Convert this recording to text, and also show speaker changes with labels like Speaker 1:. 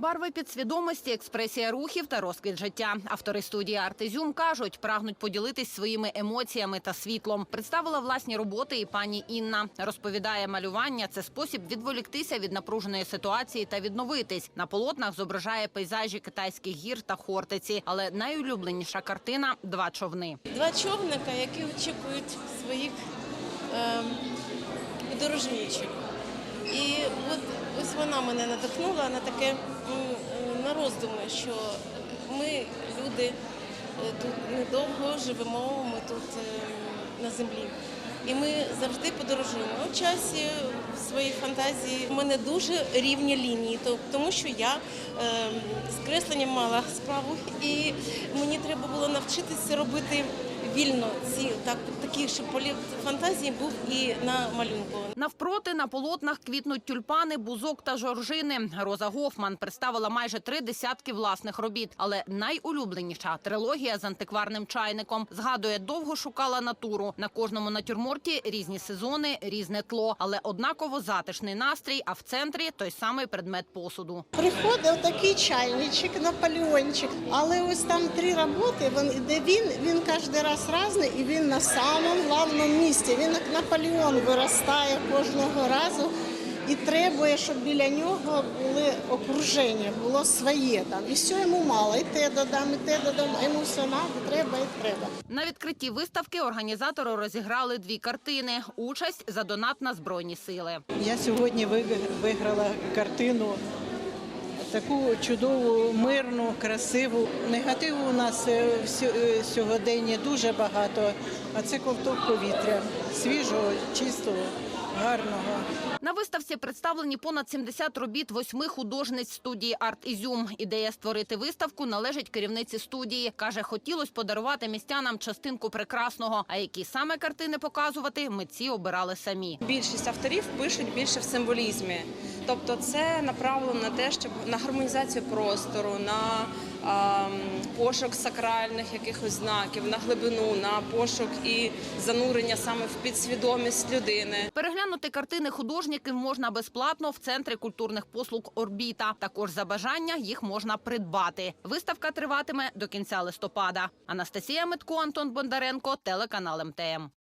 Speaker 1: Барви підсвідомості, експресія рухів та розквіт життя. Автори студії Артезюм кажуть, прагнуть поділитись своїми емоціями та світлом. Представила власні роботи і пані Інна. Розповідає, малювання це спосіб відволіктися від напруженої ситуації та відновитись. На полотнах зображає пейзажі китайських гір та хортиці. Але найулюбленіша картина два човни.
Speaker 2: Два човника, які очікують своїх ем, подорожнійчих. І от ось вона мене надихнула на таке е, на роздуми, що ми, люди, е, тут недовго живемо, ми тут е, на землі. І ми завжди подорожуємо у часі, в своїй фантазії. У мене дуже рівні лінії, то- тому що я з кресленням мала справу, і мені треба було навчитися робити вільно ці так, такі, щоб політ фантазії був і на малюнку.
Speaker 1: Навпроти на полотнах квітнуть тюльпани, бузок та жоржини. Роза Гофман представила майже три десятки власних робіт, але найулюбленіша трилогія з антикварним чайником. Згадує, довго шукала натуру. На кожному натюрморті різні сезони, різне тло, але однаково затишний настрій. А в центрі той самий предмет посуду.
Speaker 3: Приходив такий чайничок, Наполеончик. Але ось там три роботи, він, де він, він кожен раз різний, і він на самому главному місці. Він як Наполеон виростає кожного разу. І требує, щоб біля нього були окруження, було своє там. І все йому мало. І те додам, і те додам, а йому все треба, треба і треба.
Speaker 1: На відкритті виставки організатори розіграли дві картини. Участь за донат на збройні сили.
Speaker 4: Я сьогодні виграла картину таку чудову, мирну, красиву. Негативу у нас е, е, сьогоденні дуже багато, а це ковток повітря свіжого, чистого, гарного.
Speaker 1: На виставці представлені понад 70 робіт восьми художниць студії Арт Ізюм. Ідея створити виставку належить керівниці студії. Каже, хотілось подарувати містянам частинку прекрасного. А які саме картини показувати, митці обирали самі.
Speaker 5: Більшість авторів пишуть більше в символізмі. Тобто це направлено на те, щоб на гармонізацію простору, на ем, пошук сакральних якихось знаків, на глибину, на пошук і занурення саме в підсвідомість людини.
Speaker 1: Переглянути картини художників можна безплатно в центрі культурних послуг Орбіта. Також за бажання їх можна придбати. Виставка триватиме до кінця листопада. Анастасія Митко, Антон Бондаренко, телеканал МТМ.